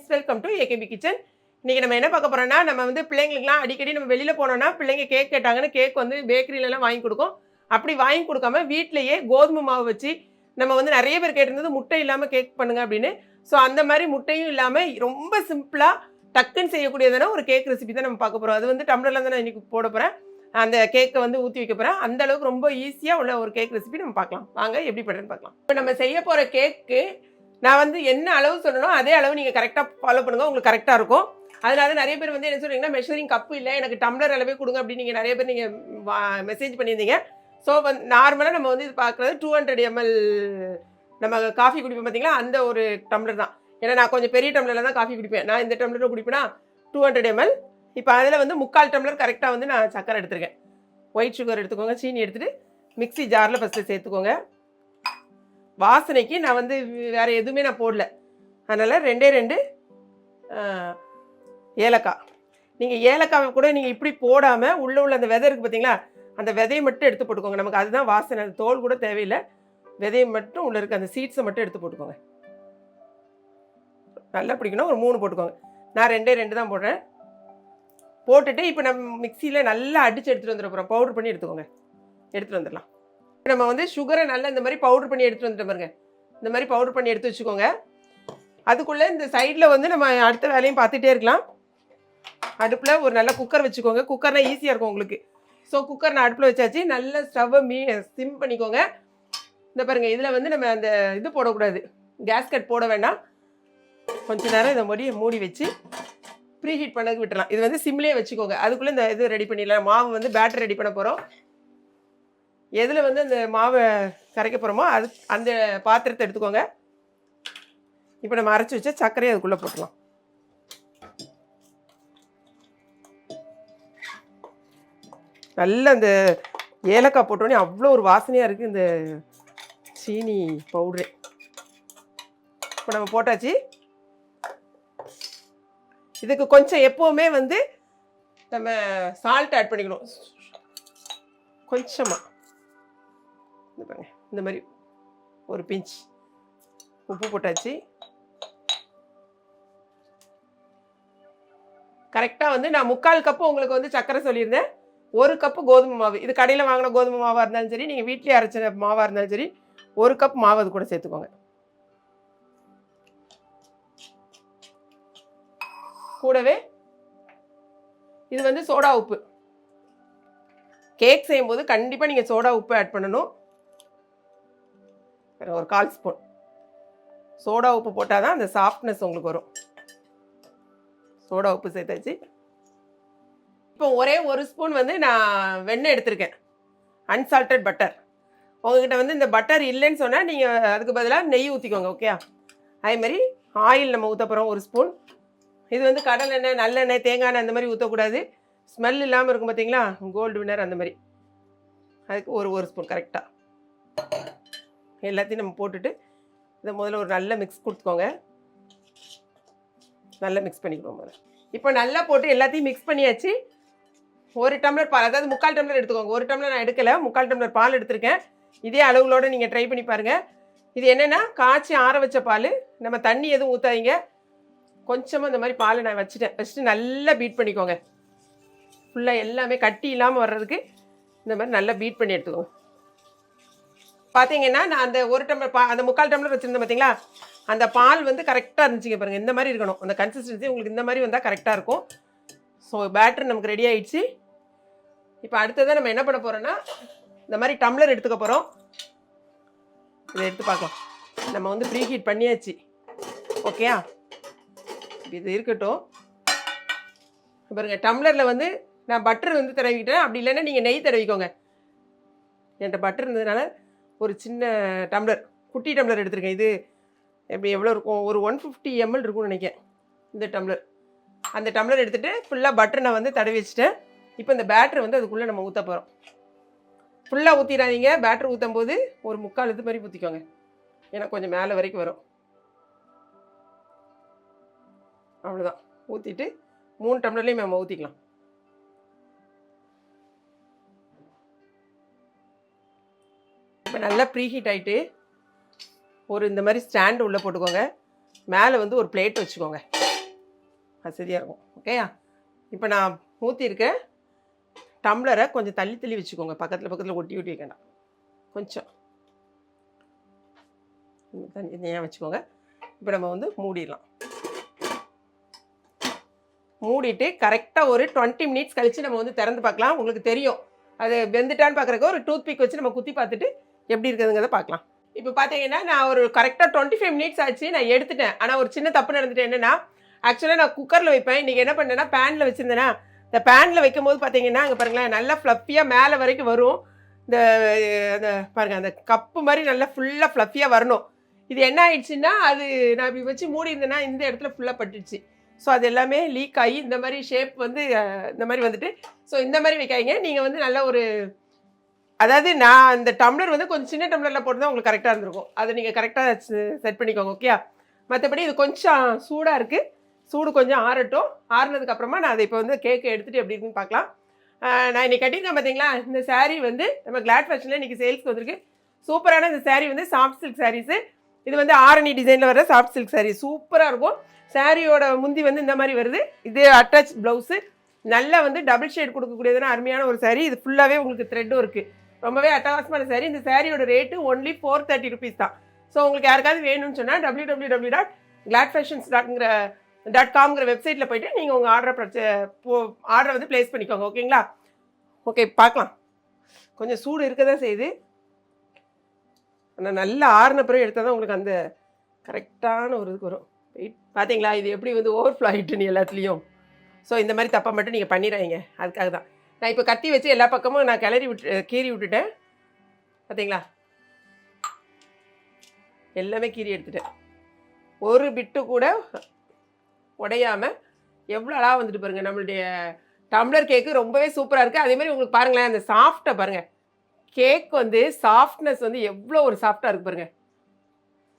Friends welcome to AKP kitchen இன்றைக்கி நம்ம என்ன பார்க்க போகிறோம்னா நம்ம வந்து பிள்ளைங்களுக்குலாம் அடிக்கடி நம்ம வெளியில் போனோம்னா பிள்ளைங்க கேக் கேட்டாங்கன்னு கேக் வந்து பேக்கரியிலலாம் வாங்கி கொடுக்கும். அப்படி வாங்கி கொடுக்காம வீட்டிலையே கோதுமை மாவு வச்சு நம்ம வந்து நிறைய பேர் கேட்டிருந்தது முட்டை இல்லாமல் கேக் பண்ணுங்க அப்படின்னு. ஸோ அந்த மாதிரி முட்டையும் இல்லாமல் ரொம்ப சிம்பிளாக டக்குன்னு செய்யக்கூடியதான ஒரு கேக் ரெசிபி தான் நம்ம பார்க்க போகிறோம் அது வந்து டம்ளரில் தான் நான் இன்றைக்கி போட போகிறேன் அந்த கேக்கை வந்து ஊற்றி வைக்க போகிறேன் அந்த அளவுக்கு ரொம்ப ஈஸியாக உள்ள ஒரு கேக் ரெசிபி நம்ம பார்க்கலாம். வாங்க எப்படி பண்ணுறேன்னு பார்க்கலாம். இப்போ நம்ம செய்ய போகிற கேக்கு நான் வந்து என்ன அளவு சொல்லணும் அதே அளவு நீங்கள் கரெக்டாக ஃபாலோ பண்ணுங்கள் உங்களுக்கு கரெக்டாக இருக்கும். அதனால நிறைய பேர் வந்து என்ன சொல்கிறீங்கன்னா மெஷரிங் கப்பு இல்லை எனக்கு டம்ளர் அளவே கொடுங்க அப்படின்னு நீங்கள் நிறைய பேர் நீங்கள் மெசேஜ் பண்ணியிருந்தீங்க. ஸோ வந்து நார்மலாக நம்ம வந்து இது பார்க்குறது டூ ஹண்ட்ரட் எம்எல் நம்ம காஃபி குடிப்போம் பார்த்தீங்களா? அந்த ஒரு டம்ளர் தான். ஏன்னா நான் கொஞ்சம் பெரிய டம்ளரில் தான் காஃபி குடிப்பேன். நான் இந்த டம்ளரில் குடிப்பேன்னா டூ ஹண்ட்ரட் எம்எல் இப்போ அதில் வந்து முக்கால் டம்ளர் கரெக்டாக வந்து நான் சக்கரை எடுத்துருக்கேன். ஒயிட் சுகர் எடுத்துக்கோங்க சீனி எடுத்துகிட்டு மிக்ஸி ஜாரில் ஃபஸ்ட்டு சேர்த்துக்கோங்க. வாசனைக்கு நான் வந்து வேறு எதுவுமே நான் போடல. அதனால் ரெண்டே ரெண்டு ஏலக்காய். நீங்கள் ஏலக்காவை கூட நீங்கள் இப்படி போடாமல் உள்ளே உள்ள அந்த விதை இருக்குது பார்த்தீங்களா அந்த விதையை மட்டும் எடுத்து போட்டுக்கோங்க. நமக்கு அதுதான் வாசனை. அந்த தோல் கூட தேவையில்லை. விதையை மட்டும் உள்ளே இருக்க அந்த சீட்ஸை மட்டும் எடுத்து போட்டுக்கோங்க. நல்லா பிடிக்கணும். ஒரு மூணு போட்டுக்கோங்க. நான் ரெண்டே ரெண்டு தான் போடுறேன். போட்டுட்டு இப்போ நம்ம மிக்சியில் நல்லா அடித்து எடுத்துகிட்டு வந்துட போகிறோம் பவுடர் பண்ணி எடுத்துக்கோங்க. எடுத்துகிட்டு வந்துடலாம். நம்ம வந்து சுகரை நல்லா இந்த மாதிரி பவுடர் பண்ணி எடுத்துகிட்டு வந்துட்டு பாருங்க. இந்த மாதிரி பவுடர் பண்ணி எடுத்து வச்சுக்கோங்க. அதுக்குள்ளே இந்த சைடில் வந்து நம்ம அடுத்த வேலையும் பார்த்துட்டே இருக்கலாம். அடுப்பில் ஒரு நல்ல குக்கர் வச்சுக்கோங்க. குக்கர்னால் ஈஸியாக இருக்கும் உங்களுக்கு. ஸோ குக்கர் நான் அடுப்பில் வச்சாச்சு. நல்ல ஸ்டவ்வை மீ சிம் பண்ணிக்கோங்க. இந்த பாருங்கள் இதில் வந்து நம்ம அந்த இது போடக்கூடாது. கேஸ்கட் போட வேண்டாம். கொஞ்ச நேரம் இதை மொடியை மூடி வச்சு ப்ரீ ஹீட் பண்ணதுக்கு விட்டுலாம் இது வந்து சிம்லேயே வச்சுக்கோங்க. அதுக்குள்ளே இந்த இது ரெடி பண்ணிடலாம். மாவு வந்து பேட்டர் ரெடி பண்ண போகிறோம் எதில் வந்து அந்த மாவை கரைக்க போகிறோமோ அது அந்த பாத்திரத்தை எடுத்துக்கோங்க. இப்போ நம்ம அரைச்சி வச்ச சர்க்கரையை அதுக்குள்ளே போட்டுக்கலாம். நல்ல அந்த ஏலக்காய் போட்டோடனே அவ்வளோ ஒரு வாசனையாக இருக்குது இந்த சீனி பவுட்ரு. இப்போ நம்ம போட்டாச்சு. இதுக்கு கொஞ்சம் எப்போவுமே வந்து நம்ம சால்ட் ஆட் பண்ணிக்கணும். கொஞ்சமாக இந்த பாருங்க. இந்த மாதிரி ஒரு பிஞ்ச். உப்பு போட்டாச்சு. கரெக்டாக வந்து நான் முக்கால் கப்பு உங்களுக்கு வந்து சர்க்கரை சொல்லியிருந்தேன். ஒரு கப்பு கோதுமை மாவு. இது கடையில் வாங்கின கோதுமை மாவாக இருந்தாலும் சரி நீங்கள் வீட்டிலே அரைச்ச மாவாக இருந்தாலும் சரி ஒரு கப் மாவு அது கூட சேர்த்துக்கோங்க. கூடவே இது வந்து சோடா உப்பு. கேக் செய்யும்போது கண்டிப்பாக நீங்கள் சோடா உப்பு ஆட் பண்ணணும். ஒரு கால் ஸ்பூன். சோடா உப்பு போட்டால் தான் அந்த சாஃப்ட்னஸ் உங்களுக்கு வரும். சோடா உப்பு சேர்த்தாச்சு. இப்போ ஒரே ஒரு ஸ்பூன் வந்து நான் வெண்ணெய் எடுத்திருக்கேன். அன்சால்டட் பட்டர் உங்ககிட்ட வந்து இந்த பட்டர் இல்லைன்னு சொன்னால் நீங்கள் அதுக்கு பதிலாக நெய் ஊற்றிக்கோங்க ஓகே அதே மாதிரி ஆயில் நம்ம ஊற்ற போகிறோம் ஒரு ஸ்பூன். இது வந்து கடல் எண்ணெய் நல்லெண்ணெய் தேங்காய் எண்ணெய் அந்த மாதிரி ஊற்றக்கூடாது ஸ்மெல் இல்லாமல் இருக்கும் பார்த்தீங்களா கோல்டு வினர் அந்த மாதிரி. அதுக்கு ஒரு ஒரு ஸ்பூன் கரெக்டாக எல்லாத்தையும் நம்ம போட்டுட்டு இதை முதல்ல ஒரு நல்ல மிக்ஸ் கொடுத்துக்கோங்க. நல்லா மிக்ஸ் பண்ணிக்கிறோம் முதல்ல. இப்போ நல்லா போட்டு எல்லாத்தையும் மிக்ஸ் பண்ணியாச்சு. ஒரு டம்ளர் பால் அதாவது முக்கால் டம்ளர் எடுத்துக்கோங்க. ஒரு டம்ளர் நான் எடுக்கலை. முக்கால் டம்ளர் பால் எடுத்திருக்கேன். இதே அளவுகளோட நீங்கள் ட்ரை பண்ணி பாருங்கள் இது என்னென்னா காய்ச்சி ஆற வச்ச பால். நம்ம தண்ணி எதுவும் ஊற்றாதீங்க கொஞ்சமாக இந்த மாதிரி பாலை நான் வச்சுட்டேன். வச்சுட்டு நல்லா பீட் பண்ணிக்கோங்க. ஃபுல்லாக எல்லாமே கட்டி இல்லாமல் வர்றதுக்கு இந்த மாதிரி நல்லா பீட் பண்ணி எடுத்துக்கோங்க. பார்த்தீங்கன்னா நான் அந்த ஒரு டம்ளர் பா அந்த முக்கால் டம்ளர் வச்சுருந்தேன் பார்த்தீங்களா அந்த பால் வந்து கரெக்டாக இருந்துச்சுங்க பாருங்கள் இந்த மாதிரி இருக்கணும். அந்த கன்சிஸ்டன்சி உங்களுக்கு இந்த மாதிரி வந்தால் கரெக்டாக இருக்கும். ஸோ பேட்டர் நமக்கு ரெடி ஆயிடுச்சு. இப்போ அடுத்ததாக நம்ம என்ன பண்ண போகிறோன்னா இந்த மாதிரி டம்ளர் எடுத்துக்க போகிறோம் இதை எடுத்து பார்க்கலாம். நம்ம வந்து ப்ரீ ஹீட் பண்ணியாச்சு ஓகேயா இது இருக்கட்டும். பாருங்க டம்ளரில் வந்து நான் பட்டர் வந்து தடவிக்கிட்டேன். அப்படி இல்லைன்னா நீங்கள் நெய் தடவிக்கோங்க. என்கிட்ட பட்டர் இருந்ததுனால ஒரு சின்ன டம்ளர் குட்டி டம்ளர் எடுத்திருக்கேன். இது எப்படி எவ்வளோ இருக்கும்? ஒரு ஒன் ஃபிஃப்டி எம்எல் இருக்கும்னு நினைக்கிறேன் இந்த டம்ளர். அந்த டம்ளர் எடுத்துகிட்டு ஃபுல்லாக பட்டனை நான் வந்து தடவி வச்சுட்டேன் இப்போ இந்த பேட்ரு வந்து அதுக்குள்ளே நம்ம ஊற்ற போகிறோம் ஃபுல்லாக ஊற்றிடாதீங்க பேட்ரு ஊற்றும் போது ஒரு முக்கால் இது மாதிரி ஊற்றிக்கோங்க ஏன்னா கொஞ்சம் மேலே வரைக்கும் வரும். அவ்வளோதான் ஊற்றிட்டு மூணு டம்ளர்லேயும் நம்ம ஊற்றிக்கலாம் இப்போ நல்லா ப்ரீஹீட் ஆகிட்டு ஒரு இந்த மாதிரி ஸ்டாண்டு உள்ளே போட்டுக்கோங்க. மேலே வந்து ஒரு பிளேட் வச்சுக்கோங்க. வசதியாக இருக்கும். ஓகேயா இப்போ நான் ஊற்றிருக்கேன் டம்ளரை கொஞ்சம் தள்ளி தள்ளி வச்சுக்கோங்க. பக்கத்தில் பக்கத்தில் ஒட்டி ஒட்டி வைக்க கொஞ்சம். தண்ணி தனியாக வச்சுக்கோங்க. இப்போ நம்ம வந்து மூடிடலாம். மூடிட்டு கரெக்டாக ஒரு டுவெண்ட்டி மினிட்ஸ் கழித்து நம்ம வந்து திறந்து பார்க்கலாம். உங்களுக்கு தெரியும். அது வெந்துட்டான்னு பார்க்குறக்கு ஒரு டூத் பிக் வச்சு நம்ம குத்தி பார்த்துட்டு எப்படி இருக்குதுங்கிறத பார்க்கலாம். இப்போ பார்த்தீங்கன்னா நான் ஒரு கரெக்டாக டுவெண்ட்டி ஃபைவ் மினிட்ஸ் ஆச்சு நான் எடுத்துட்டேன். ஆனால் ஒரு சின்ன தப்பு நடந்துட்டு என்னென்னா ஆக்சுவலாக நான் குக்கரில் வைப்பேன். இன்றைக்கி என்ன பண்ணேன்னா பேனில் வச்சுருந்தேன்னா இந்த பேனில் வைக்கும் போது பார்த்தீங்கன்னா அங்கே பாருங்களேன் நல்லா ஃப்ளஃபியாக மேலே வரைக்கும் வரும். இந்த அந்த பாருங்கள் அந்த கப்பு மாதிரி நல்லா ஃபுல்லாக ஃப்ளஃபியாக வரணும். இது என்ன ஆயிடுச்சுன்னா அது நான் இப்படி வச்சு மூடி இருந்தேன்னா இந்த இடத்துல ஃபுல்லாக பட்டுடுச்சு. ஸோ அது எல்லாமே லீக் ஆகி இந்த மாதிரி ஷேப் வந்து இந்த மாதிரி வந்துட்டு ஸோ இந்த மாதிரி வைக்காதீங்க. நீங்கள் வந்து நல்ல ஒரு அதாவது நான் அந்த டம்ளர் வந்து கொஞ்சம் சின்ன டம்ளரில் போட்டுதான் உங்களுக்கு கரெக்டாக இருந்திருக்கும். அதை நீங்கள் கரெக்டாக செட் பண்ணிக்கோங்க ஓகே மற்றபடி இது கொஞ்சம் சூடாக இருக்குது சூடு கொஞ்சம் ஆறட்டும். ஆறுனதுக்கப்புறமா நான் அதை இப்போ வந்து கேக்கை எடுத்துகிட்டு எப்படி இருக்குன்னு பார்க்கலாம். நான் இன்றைக்கி கட்டியிருக்கேன் பார்த்தீங்களா இந்த சேரீ வந்து நம்ம கிளாட் ஃபேஷனில் இன்றைக்கி சேல்ஸ்க்கு வந்திருக்கு. சூப்பரான இந்த சேரீ வந்து சாஃப்ட் சில்க் சாரீஸு இது வந்து ஆரணி டிசைனில் வர சாஃப்ட் சில்க் சாரீ சூப்பராக இருக்கும். சாரியோட முந்தி வந்து இந்த மாதிரி வருது. இது அட்டாச் ப்ளவுஸு நல்லா வந்து டபுள் ஷேட் கொடுக்கக்கூடியதுன்னா அருமையான ஒரு saree. இது ஃபுல்லாகவே உங்களுக்கு த்ரெட்டும் இருக்குது ரொம்பவே அட்டகாசமான சாரீ இந்த சாரியோட rate only four thirty rupees தான். ஸோ உங்களுக்கு யாருக்காவது வேணும்னு சொன்னால் W W W dot glad fashions டாட்ங்கிற dot காம்ங்கிற வெப்சைட்டில் போயிட்டு நீங்கள் உங்கள் ஆர்டரை பிரச்ச போ ஆர்டரை வந்து ப்ளேஸ் பண்ணிக்கோங்க ஓகேங்களா ஓகே பார்க்கலாம். கொஞ்சம் சூடு இருக்க தான் செய்யுது. ஆனால் நல்லா ஆறின பிறகு எடுத்தால் தான் உங்களுக்கு அந்த கரெக்டான ஒரு இதுக்கு வரும். வெயிட் பார்த்தீங்களா இது எப்படி வந்து ஓவர்ஃப்ளோ ஆகிட்டு நீ எல்லாத்துலேயும். ஸோ இந்த மாதிரி தப்பை மட்டும் நீங்கள் பண்ணிடுறீங்க அதுக்காக தான் நான் இப்போ கத்தி வச்சு எல்லா பக்கமும் நான் கிளறி விட்டு கீறி விட்டுட்டேன். பார்த்தீங்களா எல்லாமே கீறி எடுத்துட்டேன். ஒரு பிட்டு கூட உடையாமல் எவ்வளோ அழகாக வந்துட்டு பாருங்கள் நம்மளுடைய டம்ளர் கேக்கு ரொம்பவே சூப்பராக இருக்குது அதே மாதிரி உங்களுக்கு பாருங்களேன் அந்த சாஃப்டை பாருங்கள் கேக் வந்து சாஃப்ட்னஸ் வந்து எவ்வளோ ஒரு சாஃப்டாக இருக்குது பாருங்கள்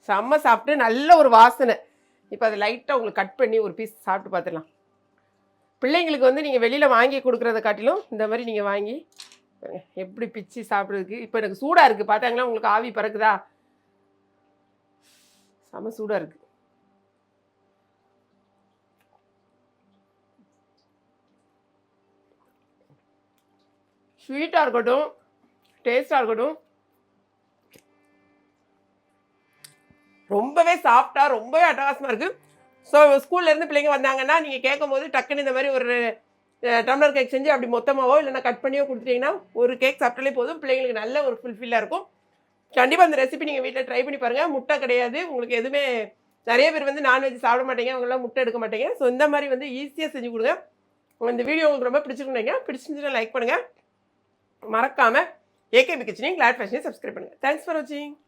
செம்ம சாப்பிட்டு நல்ல ஒரு வாசனை. இப்போ அதை லைட்டாக உங்களுக்கு கட் பண்ணி ஒரு பீஸ் சாப்பிட்டு பார்த்துடலாம் பிள்ளைங்களுக்கு வந்து நீங்கள் வெளியில் வாங்கி கொடுக்குறத காட்டிலும் இந்த மாதிரி நீங்கள் வாங்கி எப்படி பிச்சு சாப்பிட்றதுக்கு இப்போ எனக்கு சூடாக இருக்குது பார்த்தாங்களா உங்களுக்கு ஆவி பறக்குதா? செம சூடாக இருக்குது ஸ்வீட்டாக இருக்கட்டும் டேஸ்ட்டாக இருக்கட்டும். ரொம்பவே சாஃப்டாக ரொம்பவே அட்டகாசமாக இருக்குது ஸோ ஸ்கூல்லேருந்து பிள்ளைங்க வந்தாங்கன்னா நீங்கள் கேட்கும்போது டக்குன்னு இந்த மாதிரி ஒரு டம்ளர் கேக் செஞ்சு அப்படி மொத்தமாகவோ இல்லைன்னா கட் பண்ணியோ கொடுத்துட்டிங்கன்னா ஒரு கேக் சாப்பிட்டாலே போதும். பிள்ளைங்களுக்கு நல்ல ஒரு ஃபுல்ஃபில்லாக இருக்கும். கண்டிப்பாக அந்த ரெசிபி நீங்கள் வீட்டில் ட்ரை பண்ணி பாருங்கள் முட்டை கிடையாது. உங்களுக்கு எதுவுமே நிறைய பேர் வந்து நான்வெஜ் சாப்பிட மாட்டேங்க. அவங்களாம் முட்டை எடுக்க மாட்டேங்க. ஸோ இந்த மாதிரி வந்து ஈஸியாக செஞ்சு கொடுங்க. இந்த வீடியோ உங்களுக்கு ரொம்ப பிடிச்சிருந்தீங்க பிடிச்சிருந்துச்சுன்னா லைக் பண்ணுங்கள் மறக்காமல் ஏகேபி கிச்சனையும் கிளாட் ஃபேஷனையும் சப்ஸ்கிரைப் பண்ணுங்கள் தேங்க்ஸ் ஃபார் வாட்சிங்